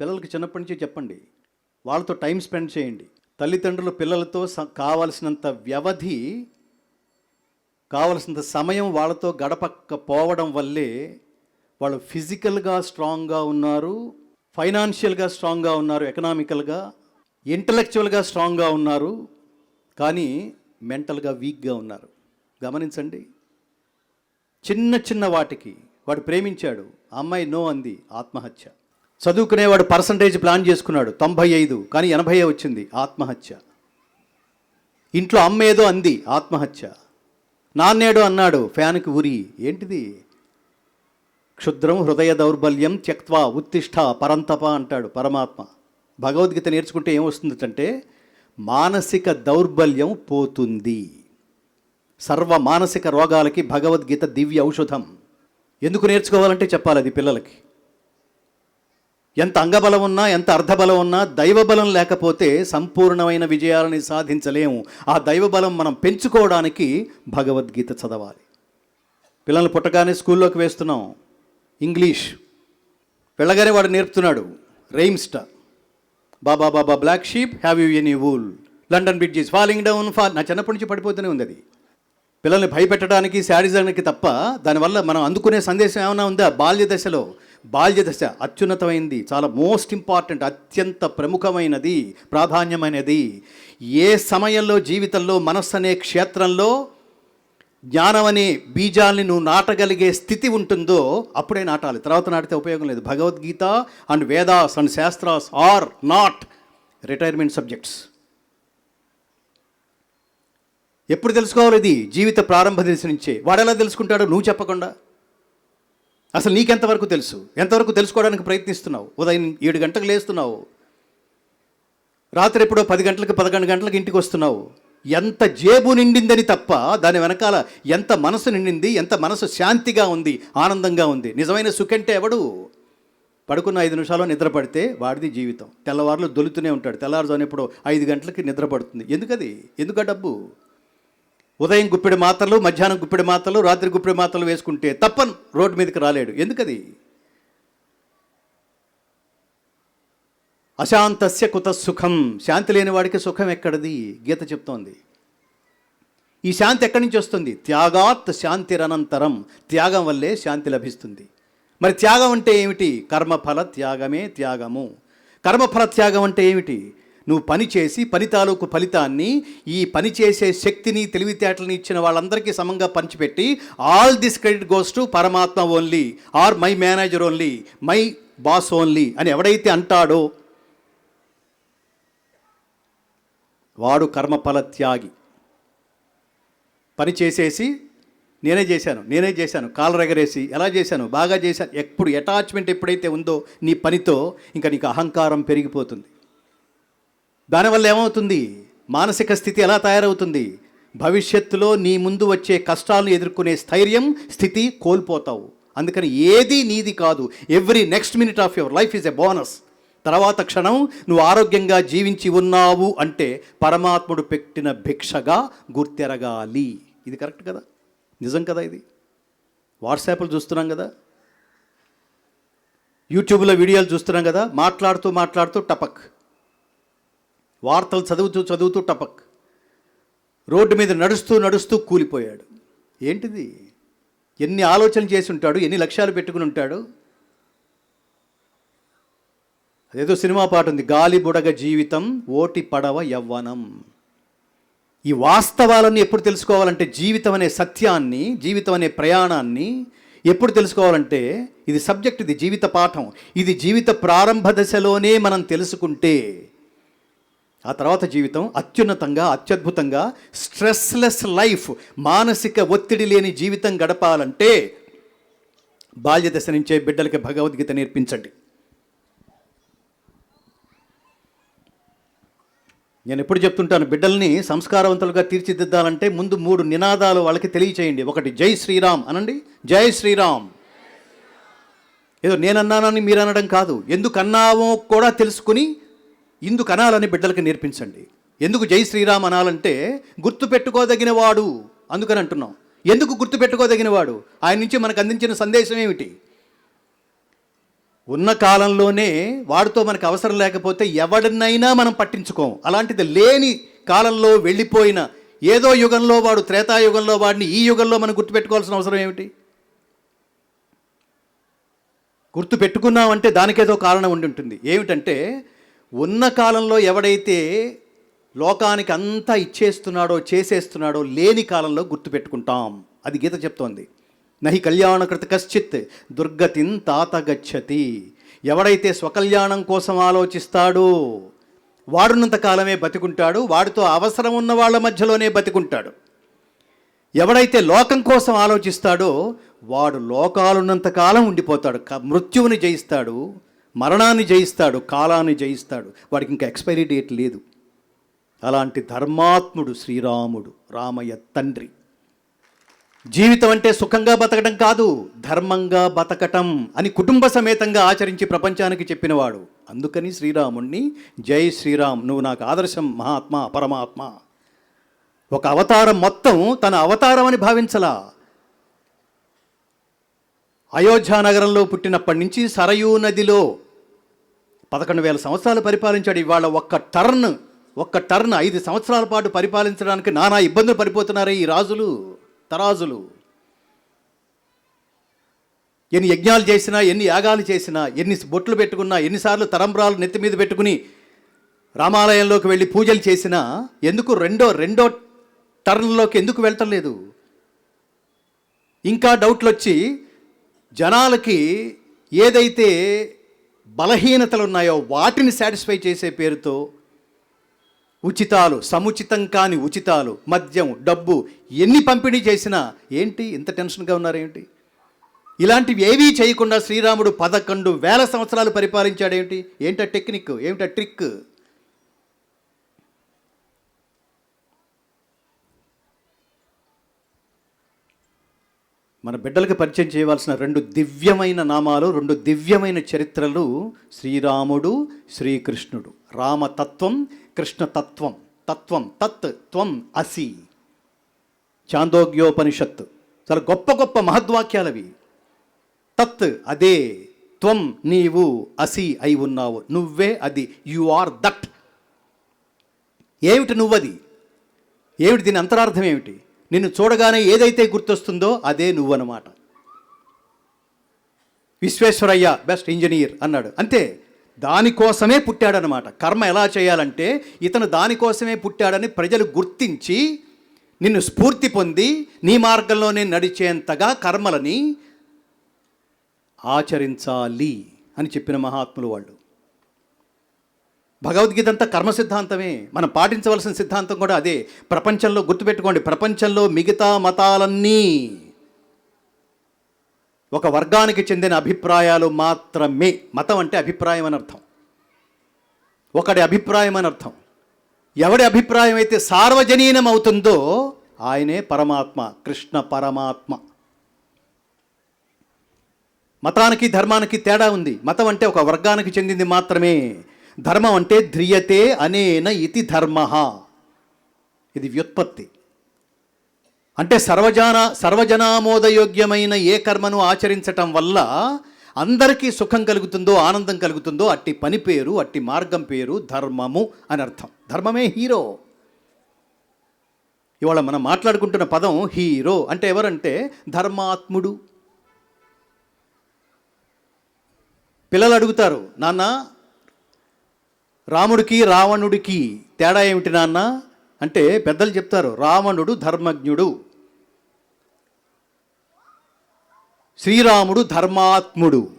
పిల్లలకి చిన్నప్పటి నుంచి చెప్పండి. వాళ్ళతో టైం స్పెండ్ చేయండి. తల్లిదండ్రులు పిల్లలతో స- కావలసినంత వ్యవధి కావలసినంత సమయం వాళ్ళతో గడపకపోవడం వల్లే వాళ్ళు ఫిజికల్గా స్ట్రాంగ్గా ఉన్నారు ఫైనాన్షియల్గా స్ట్రాంగ్గా ఉన్నారు ఎకనామికల్గా ఇంటలెక్చువల్గా స్ట్రాంగ్గా ఉన్నారు కానీ మెంటల్గా వీక్గా ఉన్నారు. గమనించండి. చిన్న చిన్న వాటికి వాడు ప్రేమించాడు అమ్మాయి నో అంది ఆత్మహత్య. చదువుకునేవాడు పర్సంటేజ్ ప్లాన్ చేసుకున్నాడు. తొంభై ఐదు కానీ ఎనభై వచ్చింది. ఆత్మహత్య. ఇంట్లో అమ్మ ఏదో అంది ఆత్మహత్య. నాన్నేడు అన్నాడు ఫ్యాన్కి ఉరి ఏంటిది? క్షుద్రం హృదయ దౌర్బల్యం త్యక్వా ఉత్తిష్ట పరంతప అంటాడు పరమాత్మ. భగవద్గీత నేర్చుకుంటే ఏమొస్తుందంటే మానసిక దౌర్బల్యం పోతుంది. సర్వ మానసిక రోగాలకి భగవద్గీత దివ్య ఔషధం. ఎందుకు నేర్చుకోవాలంటే చెప్పాలి అది పిల్లలకి. ఎంత అంగబలం ఉన్నా ఎంత అర్ధబలం ఉన్నా దైవబలం లేకపోతే సంపూర్ణమైన విజయాలని సాధించలేము. ఆ దైవబలం మనం పెంచుకోవడానికి భగవద్గీత చదవాలి. పిల్లల్ని పుట్టగానే స్కూల్లోకి వేస్తున్నాం. ఇంగ్లీష్. వెళ్ళగానే వాడు నేర్పుతున్నాడు. రెయిమ్స్టా baba baba black sheep have you any wool London bridge is falling down fall నా చిన్నప్పటి నుంచి పడిపోతూనే ఉంది అది. పిల్లల్ని భయపెట్టడానికి శాడిజానికి తప్ప దానివల్ల మనం అందుకునే సందేశం ఏమైనా ఉందా? బాల్య దశలో బాల్య దశ అత్యున్నతమైనది చాలా మోస్ట్ ఇంపార్టెంట్ అత్యంత ప్రముఖమైనది ప్రాధాన్యమైనది. ఏ సమయంలో జీవితంలో మనస్సు అనే క్షేత్రంలో జ్ఞానం అనే బీజాల్ని నువ్వు నాటగలిగే స్థితి ఉంటుందో అప్పుడే నాటాలి. తర్వాత నాటితే ఉపయోగం లేదు. Bhagavadgita and Vedas and Shastras are not retirement subjects ఎప్పుడు తెలుసుకోవాలి ఇది? జీవిత ప్రారంభ దశ నుంచే. వాడు ఎలా తెలుసుకుంటాడో నువ్వు చెప్పకుండా. అసలు నీకెంతవరకు తెలుసు? ఎంతవరకు తెలుసుకోవడానికి ప్రయత్నిస్తున్నావు? ఉదయం ఏడు గంటలకు లేస్తున్నావు. రాత్రి ఎప్పుడో పది గంటలకు పదకొండు గంటలకు ఇంటికి వస్తున్నావు. ఎంత జేబు నిండిందని తప్ప దాని వెనకాల ఎంత మనసు నిండింది ఎంత మనసు శాంతిగా ఉంది ఆనందంగా ఉంది. నిజమైన సుఖంటే ఎవడు? పడుకున్న ఐదు నిమిషాల్లో నిద్రపడితే వాడిది జీవితం. తెల్లవారులు దొలుతూనే ఉంటాడు. తెల్లవారుజాను ఎప్పుడో ఐదు గంటలకి నిద్రపడుతుంది. ఎందుకది? ఎందుక డబ్బు? ఉదయం గుప్పెడు మాత్రలు మధ్యాహ్నం గుప్పెడు మాత్రలు రాత్రి గుప్పెడు మాత్రలు వేసుకుంటే తప్పని రోడ్డు మీదకి రాలేడు. ఎందుకది? అశాంతస్య కుత సుఖం. శాంతి లేని వాడికి సుఖం ఎక్కడిది? గీత చెప్తోంది. ఈ శాంతి ఎక్కడి నుంచి వస్తుంది? త్యాగాత్ శాంతిరనంతరం. త్యాగం వల్లే శాంతి లభిస్తుంది. మరి త్యాగం అంటే ఏమిటి? కర్మఫల త్యాగమే త్యాగము. కర్మఫల త్యాగం అంటే ఏమిటి? నువ్వు పని చేసి పని తాలూకు ఫలితాన్ని ఈ పని చేసే శక్తిని తెలివితేటలని ఇచ్చిన వాళ్ళందరికీ సమంగా పంచిపెట్టి all this credit goes to పరమాత్మ only or my manager only my boss only అని ఎవడైతే అంటాడో వాడు కర్మఫల త్యాగి. పని చేసేసి నేనే చేశాను నేనే చేశాను కాలు ఎగరేసి ఎలా చేశాను బాగా చేశాను ఎప్పుడు అటాచ్మెంట్ ఎప్పుడైతే ఉందో నీ పనితో ఇంకా నీకు అహంకారం పెరిగిపోతుంది. దానివల్ల ఏమవుతుంది? మానసిక స్థితి ఎలా తయారవుతుంది? భవిష్యత్తులో నీ ముందు వచ్చే కష్టాలను ఎదుర్కొనే స్థైర్యం స్థితి కోల్పోతావు. అందుకని ఏది నీది కాదు. Every next minute of your life is a bonus. తర్వాత క్షణం నువ్వు ఆరోగ్యంగా జీవించి ఉన్నావు అంటే పరమాత్ముడు పెట్టిన భిక్షగా గుర్తెరగాలి. ఇది కరెక్ట్ కదా? నిజం కదా ఇది? వాట్సాప్లు చూస్తున్నాం కదా? యూట్యూబ్లో వీడియోలు చూస్తున్నాం కదా? మాట్లాడుతూ మాట్లాడుతూ టపక్. వార్తలు చదువుతూ చదువుతూ టపక్. రోడ్డు మీద నడుస్తూ నడుస్తూ కూలిపోయాడు. ఏంటిది? ఎన్ని ఆలోచనలు చేసి ఉంటాడు ఎన్ని లక్ష్యాలు పెట్టుకుని ఉంటాడు? అదేదో సినిమా పాట ఉంది గాలి బుడగ జీవితం ఓటి పడవ యవ్వనం. ఈ వాస్తవాలను ఎప్పుడు తెలుసుకోవాలంటే జీవితం అనే సత్యాన్ని జీవితం అనే ప్రయాణాన్ని ఎప్పుడు తెలుసుకోవాలంటే ఇది సబ్జెక్ట్ ఇది జీవిత పాఠం. ఇది జీవిత ప్రారంభ దశలోనే మనం తెలుసుకుంటే ఆ తర్వాత జీవితం అత్యున్నతంగా అత్యద్భుతంగా స్ట్రెస్లెస్ లైఫ్ మానసిక ఒత్తిడి లేని జీవితం గడపాలంటే బాల్య దశ నుంచే బిడ్డలకి భగవద్గీత నేర్పించండి. నేను ఎప్పుడు చెప్తుంటాను బిడ్డల్ని సంస్కారవంతులుగా తీర్చిదిద్దాలంటే ముందు మూడు నినాదాలు వాళ్ళకి తెలియచేయండి. ఒకటి జై శ్రీరామ్ అనండి. జై శ్రీరామ్. ఏదో నేనన్నానని మీరు అనడం కాదు. ఎందుకన్నావో కూడా తెలుసుకుని ఇందుకు అనాలని బిడ్డలకు నేర్పించండి. ఎందుకు జై శ్రీరామ్ అనాలంటే గుర్తు వాడు అందుకని అంటున్నాం. ఎందుకు గుర్తు వాడు ఆయన నుంచి మనకు అందించిన సందేశం ఏమిటి? ఉన్న కాలంలోనే వాడితో మనకు అవసరం లేకపోతే ఎవడినైనా మనం పట్టించుకోం. అలాంటిది లేని కాలంలో వెళ్ళిపోయిన ఏదో యుగంలో వాడు త్రేతాయుగంలో వాడిని ఈ యుగంలో మనం గుర్తుపెట్టుకోవాల్సిన అవసరం ఏమిటి? గుర్తు పెట్టుకున్నామంటే దానికేదో కారణం ఉండి ఉంటుంది. ఏమిటంటే ఉన్న కాలంలో ఎవడైతే లోకానికి అంతా ఇచ్చేస్తున్నాడో చేసేస్తున్నాడో లేని కాలంలో గుర్తు పెట్టుకుంటాం అది గీత చెప్తోంది. నహి కళ్యాణకృత కశ్చిత్ దుర్గతిన్ తాత గచ్చతి. ఎవడైతే స్వకల్యాణం కోసం ఆలోచిస్తాడో వాడున్నంత కాలమే బతికుంటాడు వాడితో అవసరం ఉన్న వాళ్ళ మధ్యలోనే బతికుంటాడు. ఎవడైతే లోకం కోసం ఆలోచిస్తాడో వాడు లోకాలున్నంత కాలం ఉండిపోతాడు మృత్యువుని జయిస్తాడు మరణాన్ని జయిస్తాడు కాలాన్ని జయిస్తాడు. వాడికి ఇంకా ఎక్స్పైరీ డేట్ లేదు. అలాంటి ధర్మాత్ముడు శ్రీరాముడు రామయ్య తండ్రి. జీవితం అంటే సుఖంగా బతకడం కాదు ధర్మంగా బతకటం అని కుటుంబ సమేతంగా ఆచరించి ప్రపంచానికి చెప్పినవాడు. అందుకని శ్రీరాముణ్ణి జై శ్రీరామ్ నువ్వు నాకు ఆదర్శం మహాత్మ పరమాత్మ. ఒక అవతారం మొత్తం తన అవతారం అని భావించలా. అయోధ్య నగరంలో పుట్టినప్పటి నుంచి సరయూ నదిలో పదకొండు వేల సంవత్సరాలు పరిపాలించాడు. ఇవాళ ఒక్క టర్న్ ఒక్క టర్న్ ఐదు సంవత్సరాల పాటు పరిపాలించడానికి నానా ఇబ్బందులు పడిపోతున్నారే ఈ రాజులు తరాజులు. ఎన్ని యజ్ఞాలు చేసినా ఎన్ని యాగాలు చేసినా ఎన్ని బొట్లు పెట్టుకున్నా ఎన్నిసార్లు తరంబ్రాలు నెత్తి మీద పెట్టుకుని రామాలయంలోకి వెళ్ళి పూజలు చేసినా ఎందుకు రెండో రెండో టర్న్లోకి ఎందుకు వెళ్ళటం లేదు? ఇంకా డౌట్లు వచ్చి జనాలకి ఏదైతే బలహీనతలు ఉన్నాయో వాటిని సాటిస్ఫై చేసే పేరుతో ఉచితాలు సముచితం కాని ఉచితాలు మద్యం డబ్బు ఎన్ని పంపిణీ చేసినా ఏంటి ఇంత టెన్షన్గా ఉన్నారేంటి? ఇలాంటివి ఏవీ చేయకుండా శ్రీరాముడు పదకొండు వేల సంవత్సరాలు పరిపాలించాడేంటి? ఏంటా టెక్నిక్ ఏమిటా ట్రిక్ మన బిడ్డలకు పరిచయం చేయవలసిన రెండు దివ్యమైన నామాలు రెండు దివ్యమైన చరిత్రలు శ్రీరాముడు శ్రీకృష్ణుడు. రామతత్వం కృష్ణతత్వం. తత్వం తత్ త్వం అసి. చాందోగ్యోపనిషత్ చాలా గొప్ప గొప్ప మహద్వాక్యాలు అవి తత్ అదే. త్వం నీవు అసి అయి ఉన్నావు. నువ్వే అది. You are that. ఏమిటి నువ్వది? ఏమిటి దీని అంతరార్థం ఏమిటి? నిన్ను చూడగానే ఏదైతే గుర్తొస్తుందో అదే నువ్వన్నమాట. విశ్వేశ్వరయ్య బెస్ట్ ఇంజనీర్ అన్నాడు. అంతే దానికోసమే పుట్టాడనమాట కర్మ ఎలా చేయాలంటే ఇతను దానికోసమే పుట్టాడని ప్రజలు గుర్తించి నిన్ను స్ఫూర్తి పొంది నీ మార్గంలోనే నడిచేంతగా కర్మలని ఆచరించాలి అని చెప్పిన మహాత్ములు వాళ్ళు. భగవద్గీత అంతా కర్మ సిద్ధాంతమే. మనం పాటించవలసిన సిద్ధాంతం కూడా అదే. ప్రపంచంలో గుర్తుపెట్టుకోండి ప్రపంచంలో మిగతా మతాలన్నీ ఒక వర్గానికి చెందిన అభిప్రాయాలు మాత్రమే. మతం అంటే అభిప్రాయం అని అర్థం. ఒకడి అభిప్రాయం అని అర్థం. ఎవడి అభిప్రాయం అయితే సార్వజనీనం అవుతుందో ఆయనే పరమాత్మ కృష్ణ పరమాత్మ. మతానికి ధర్మానికి తేడా ఉంది. మతం అంటే ఒక వర్గానికి చెందింది మాత్రమే. ధర్మం అంటే ధ్రియతే అనేన ఇతి ధర్మ. ఇది వ్యుత్పత్తి. అంటే సర్వజన సర్వజనామోదయోగ్యమైన ఏ కర్మను ఆచరించటం వల్ల అందరికీ సుఖం కలుగుతుందో ఆనందం కలుగుతుందో అట్టి పని పేరు అట్టి మార్గం పేరు ధర్మము అని అర్థం. ధర్మమే హీరో. ఇవాళ మనం మాట్లాడుకుంటున్న పదం హీరో. అంటే ఎవరంటే ధర్మాత్ముడు. పిల్లలు అడుగుతారు నాన్న రాముడికి రావణుడికి తేడా ఏమిటి నాన్న? అంటే పెద్దలు చెప్తారు రావణుడు ధర్మజ్ఞుడు. శ్రీరాముడు ధర్మాత్ముడు.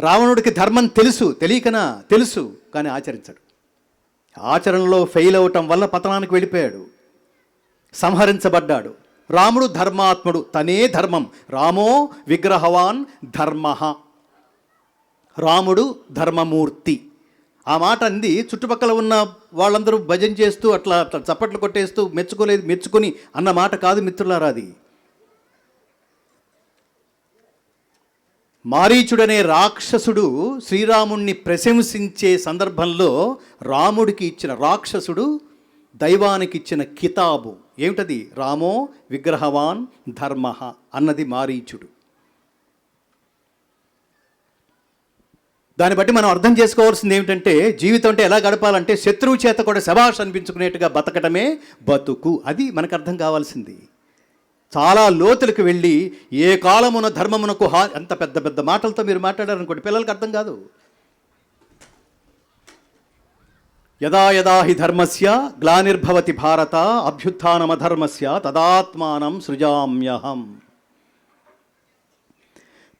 రావణుడికి ధర్మం తెలుసు తెలియకనా? తెలుసు కానీ ఆచరించడు. ఆచరణలో ఫెయిల్ అవటం వల్ల పతనానికి వెళ్ళిపోయాడు. సంహరించబడ్డాడు. రాముడు ధర్మాత్ముడు తనే ధర్మం. రామో విగ్రహవాన్ ధర్మ. రాముడు ధర్మమూర్తి. ఆ మాట అంది. చుట్టుపక్కల ఉన్న వాళ్ళందరూ భజన చేస్తూ అట్లా అట్లా చప్పట్లు కొట్టేస్తూ మెచ్చుకోలేదు మెచ్చుకొని అన్న మాట కాదు మిత్రులారా అది. మారీచుడనే రాక్షసుడు శ్రీరాముణ్ణి ప్రశంసించే సందర్భంలో రాముడికి ఇచ్చిన రాక్షసుడు దైవానికి ఇచ్చిన కితాబు. ఏమిటది? రామో విగ్రహవాన్ ధర్మ అన్నది మారీచుడు. దాన్ని బట్టి మనం అర్థం చేసుకోవాల్సింది ఏమిటంటే జీవితం అంటే ఎలా గడపాలంటే శత్రువు చేత కూడా శభాష్ అనిపించుకునేట్టుగా బతకటమే బతుకు. అది మనకు అర్థం కావాల్సింది. చాలా లోతులకు వెళ్ళి ఏ కాలమున ధర్మమునకు హా అంత పెద్ద పెద్ద మాటలతో మీరు మాట్లాడారనుకోండి పిల్లలకి అర్థం కాదు. యదా యదా హి ధర్మస్య గ్లానిర్భవతి భారత అభ్యుత్నమధర్మస్య తదాత్మానం సృజామ్యహం.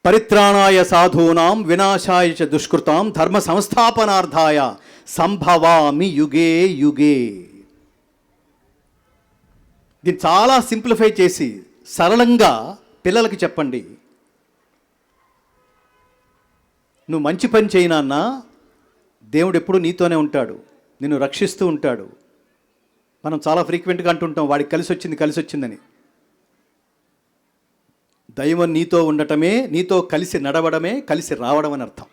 పరిత్రాణాయ సాధూనాం వినాశాయ చ దుష్కృతాం ధర్మ సంస్థాపనార్థాయ సంభవామి యుగే యుగే. దీన్ని చాలా సింప్లిఫై చేసి సరళంగా పిల్లలకి చెప్పండి. నువ్వు మంచి పని చేయనాన్నా దేవుడు ఎప్పుడు నీతోనే ఉంటాడు. నిన్ను రక్షిస్తూ ఉంటాడు. మనం చాలా ఫ్రీక్వెంట్గా అంటుంటాం వాడికి కలిసి వచ్చింది కలిసి వచ్చిందని దైవం నీతో ఉండటమే నీతో కలిసి నడవడమే కలిసి రావడం అని అర్థం.